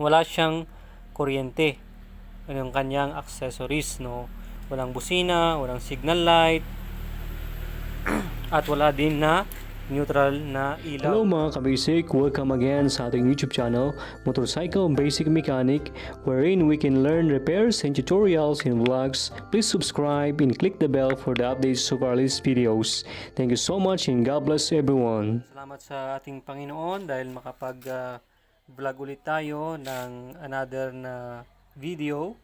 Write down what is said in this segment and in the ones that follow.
wala siyang kuryente. Yung kanyang accessories, no? Walang busina, walang signal light, at wala din na neutral na ilaw. Hello mga kabasic, welcome again sa ating YouTube channel, Motorcycle Basic Mechanic, wherein we can learn repairs and tutorials and vlogs. Please subscribe and click the bell for the updates of our latest videos. Thank you so much and God bless everyone. Salamat sa ating Panginoon dahil makapag ah, vlog ulit tayo ng another na video.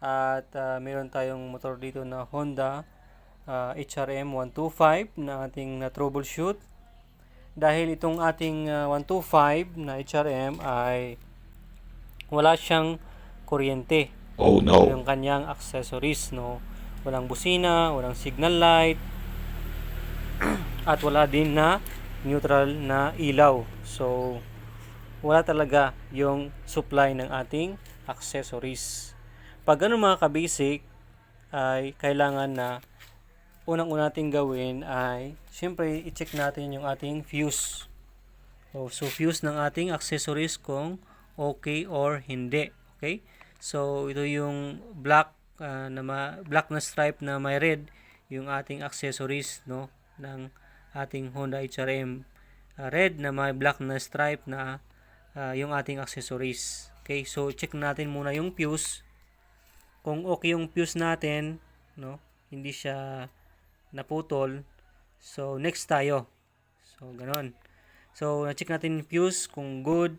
At ah, meron tayong motor dito na Honda ah, HRM 125 na ating na troubleshoot. Dahil itong ating ah, 125 na HRM ay wala siyang kuryente. Oh no. yung kanyang accessories no? Walang busina walang signal light at wala din na neutral na ilaw. So wala talaga yung supply ng ating accessories. Pag ganun mga kabasic ay kailangan na unang-una natin gawin ay syempre i-check natin yung ating fuse. So, so fuse ng ating accessories kung okay or hindi okay? So ito yung black ah, na ma- black na stripe na may red yung ating accessories no ng ating Honda HRM Ah, red na may black na stripe na ah, yung ating accessories. Okay so check natin muna yung fuse. Kung okay yung fuse natin no hindi siya naputol so next tayo. So ganon so na-check natin yung fuse kung good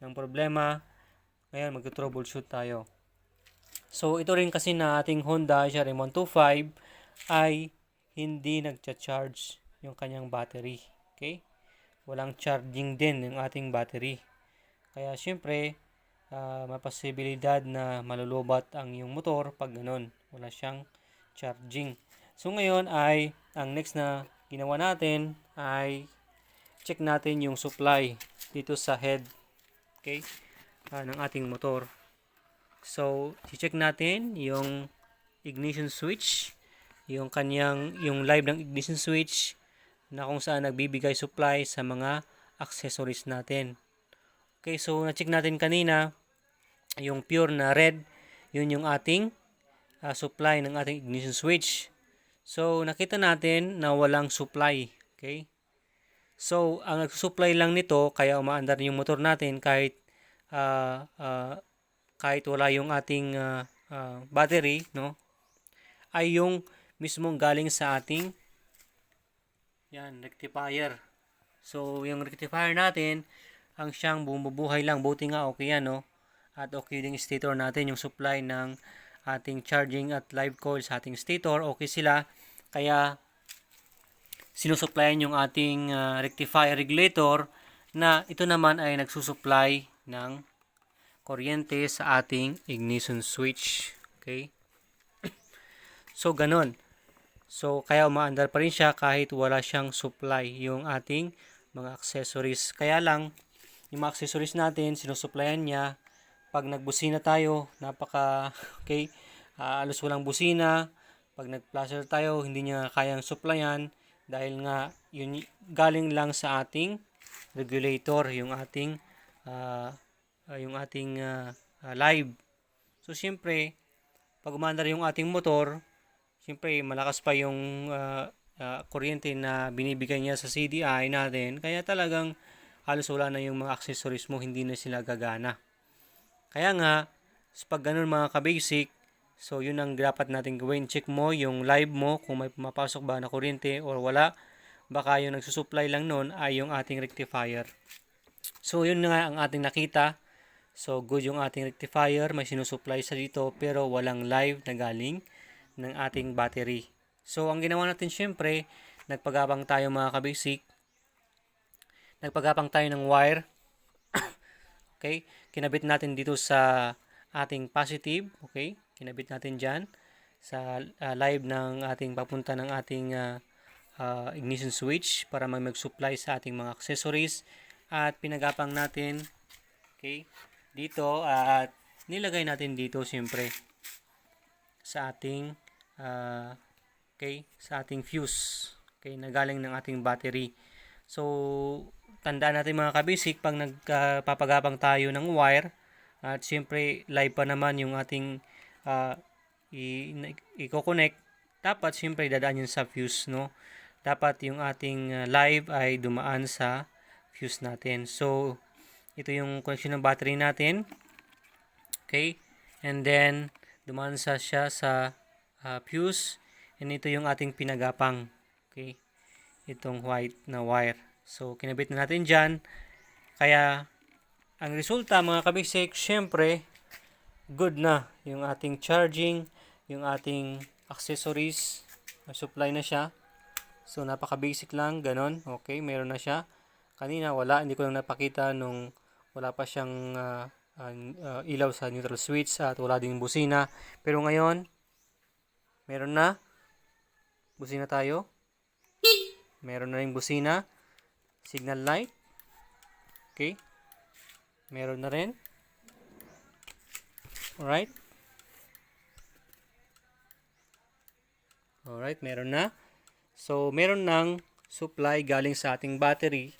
ng problema. Ngayon mag-troubleshoot tayo. So ito rin kasi na ating Honda HRM 125 ay hindi nagcha-charge yung kanyang battery. Okay? Walang charging din yung ating battery kaya syempre ah, may posibilidad na malulubat ang yung motor pag ganun. Wala siyang charging. So ngayon ay ang next na ginawa natin ay check natin yung supply dito sa head okay ah, ng ating motor. So check natin yung ignition switch yung kanyang yung live ng ignition switch na kung saan nagbibigay supply sa mga accessories natin okay so na-check natin kanina yung pure na red. Yun yung ating ah, supply ng ating ignition switch. So nakita natin na walang supply okay? So ang nagsusupply lang nito kaya umaandar yung motor natin kahit ah, ah, kahit wala yung ating ah, ah, battery no? Ay yung mismong galing sa ating yan rectifier. So yung rectifier natin ang siyang bumubuhay lang. Buti nga okay yan no? At okay din stator natin yung supply ng ating charging at live coil sa ating stator. Okay sila. Kaya sinusupplyan yung ating ah, rectifier regulator na ito naman ay nagsusupply ng kuryente sa ating ignition switch. Okay? So ganon so kaya umaandar pa rin siya kahit wala siyang supply yung ating mga accessories. Kaya lang yung mga accessories natin sinusupplyan niya. Pag nagbusina tayo napaka okay ah, alos walang busina. Pag nag-flasher tayo hindi niya kayang supplyan dahil nga yun galing lang sa ating regulator yung ating ah, yung ating ah, ah, live. So siyempre pag umandar yung ating motor siyempre malakas pa yung ah, ah, kuryente na binibigay niya sa CDI natin. Kaya talagang halos wala na yung mga accessories mo hindi na sila gagana. Kaya nga pag ganun mga ka-basic so yun ang dapat natin gawin. Check mo yung live mo kung may pumapasok ba na kuryente or wala. Baka yung nagsusupply lang nun ay yung ating rectifier. So yun nga ang ating nakita. So good yung ating rectifier. May sinusupply sa dito pero walang live na galing ng ating battery. So ang ginawa natin syempre nagpagabang tayo mga kabasic nagpagapang tayo ng wire. Okay? Kinabit natin dito sa ating positive. Okay? Kinabit natin dyan sa ah, live ng ating papunta ng ating ah, ah, ignition switch para mag-supply sa ating mga accessories. At pinagapang natin okay dito at nilagay natin dito siyempre sa ating ah, okay sa ating fuse okay na galing ng ating battery. So tandaan natin mga kabisik pag nagpapagapang tayo ng wire At siyempre, live pa naman yung ating ah, i- na- i-connect. Dapat siyempre dadaan yun sa fuse, no? Dapat yung ating ah, live ay dumaan sa fuse natin. So, ito yung connection ng battery natin. Okay? And then, dumaan sa siya sa ah, fuse. And ito yung ating pinagapang. Okay? Itong white na wire. So, kinabit na natin dyan. Kaya, ang resulta mga kabisik, syempre, good na yung ating charging, yung ating accessories, supply na siya. So, napaka-basic lang, ganon. Okay, meron na siya. Kanina, wala. Hindi ko lang napakita nung wala pa siyang ah, ah, ilaw sa neutral switch at wala ding busina. Pero ngayon, meron na. Busina tayo. Meron na rin busina. Signal light. Okay. Meron na rin. Alright. Alright, meron na. So, meron ng supply galing sa ating battery.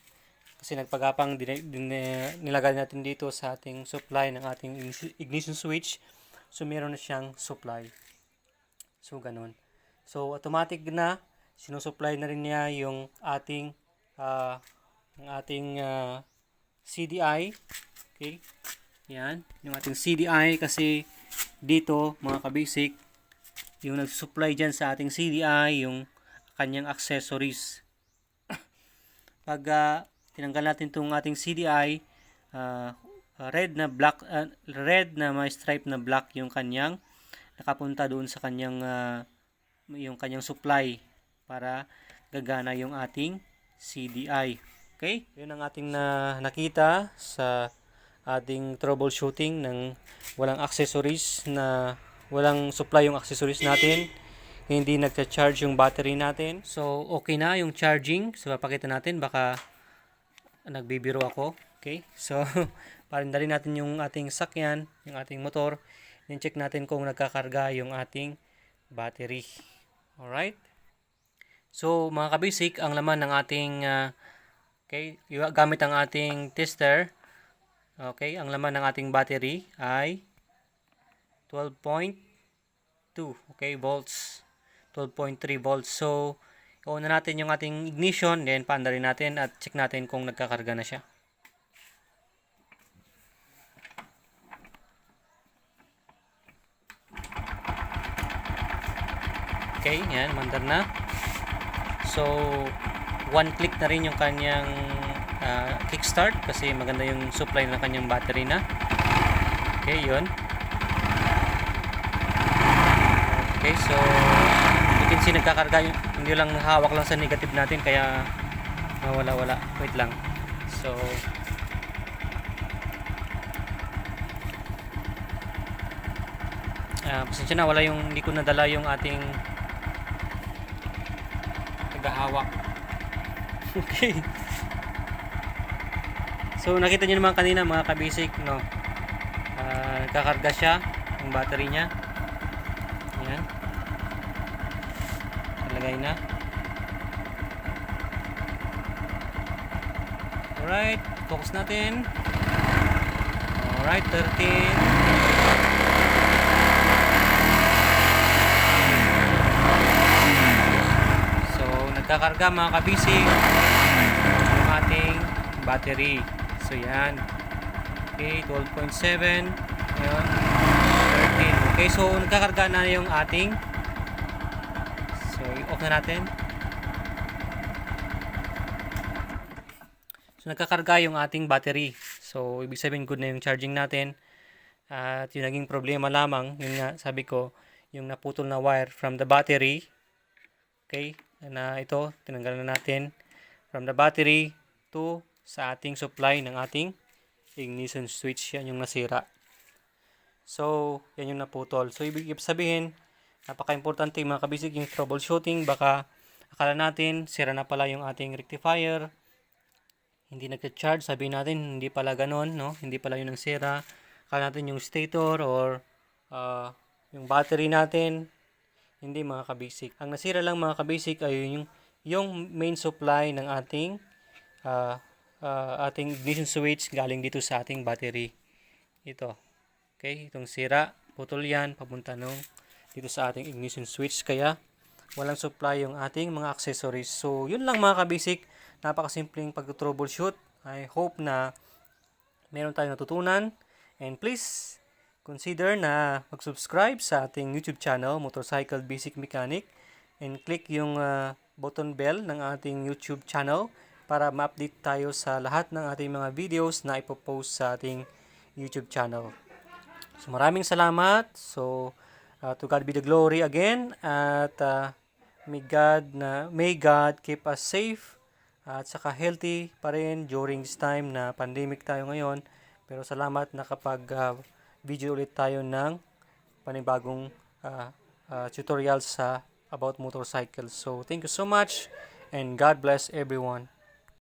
Kasi nagpagapang din, nilagay natin dito sa ating supply ng ating ignition- switch. So, meron na siyang supply. So, ganun. So, automatic na, sinusupply na rin niya yung ating ah, yung ating ah, CDI. Okay? Yan. Yung ating CDI kasi dito, mga kabasic, yung nag-supply dyan sa ating CDI, yung kanyang accessories. Pag ah, tinanggal natin itong ating CDI, ah, red na black, ah, red na may stripe na black yung kanyang nakapunta doon sa kanyang ah, yung kanyang supply para gagana yung ating CDI. Okay? Yun ang ating na nakita sa ating troubleshooting ng walang accessories na walang supply yung accessories natin. Hindi nagcha-charge yung battery natin. So, okay na yung charging. So, papakita natin. Baka nagbibiro ako. Okay? So, parindarin natin yung ating sakyan, yung ating motor. Then, check natin kung nagkakarga yung ating battery. Alright? So, mga kabisik, ang laman ng ating ah, okay, gamit ang ating tester. Okay, ang laman ng ating battery ay 12.2 okay, volts. 12.3 volts. So, i-on na natin yung ating ignition, then paanda rin natin at check natin kung nagkakarga na siya. Okay, yan, mandar na. So, one click na rin yung kanyang ah, kickstart kasi maganda yung supply ng kanyang battery na. Okay, yun. Okay, so you can see nagkakarga yung hindi lang hawak lang sa negative natin kaya wala wala. Wait lang. So Ah, pasensya na wala yung hindi ko nadala yung ating tagahawak. Okay. So nakita niyo naman kanina mga kabasic no. Ah, nagkakarga siya yung battery niya. Ayan. Nalagay na. Alright, focus natin. Alright, 13. So, nagkakarga mga kabisig yung ating battery. So, yan. Okay, 12.7. Ayan. 13. Okay, so nagkakarga na yung ating So, i-off na natin. So, nagkakarga yung ating battery. So, ibig sabihin good na yung charging natin. At yung naging problema lamang, yun nga, sabi ko, yung naputol na wire from the battery. Okay, na ito, tinanggalan na natin from the battery to sa ating supply ng ating ignition switch. Yan yung nasira. So, yan yung naputol. So, ibig sabihin, napaka-importante mga kabisig yung troubleshooting. Baka akala natin, sira na pala yung ating rectifier. Hindi nagka-charge. Sabihin natin, hindi pala ganon, no? Hindi pala yun ang sira. Akala natin yung stator or ah, yung battery natin. Hindi mga kabisig. Ang nasira lang mga kabisig ay yung, yung main supply ng ating ah, ah, ating ignition switch galing dito sa ating battery. Ito. Okay, itong sira, putol yan, papunta nung dito sa ating ignition switch. Kaya, walang supply yung ating mga accessories. So, yun lang mga kabasic. Napakasimpleng pag-troubleshoot. I hope na meron tayong natutunan. And please, consider na mag-subscribe sa ating YouTube channel, Motorcycle Basic Mechanic. And click yung ah, button bell ng ating YouTube channel para ma-update tayo sa lahat ng ating mga videos na ipopost sa ating YouTube channel. So maraming salamat. So uh, to God be the glory again at uh, may God na may God keep us safe at saka healthy pa rin during this time na pandemic tayo ngayon. Pero salamat na kapag uh, video ulit tayo ng panibagong uh, uh, tutorials sa about motorcycles. So thank you so much and God bless everyone.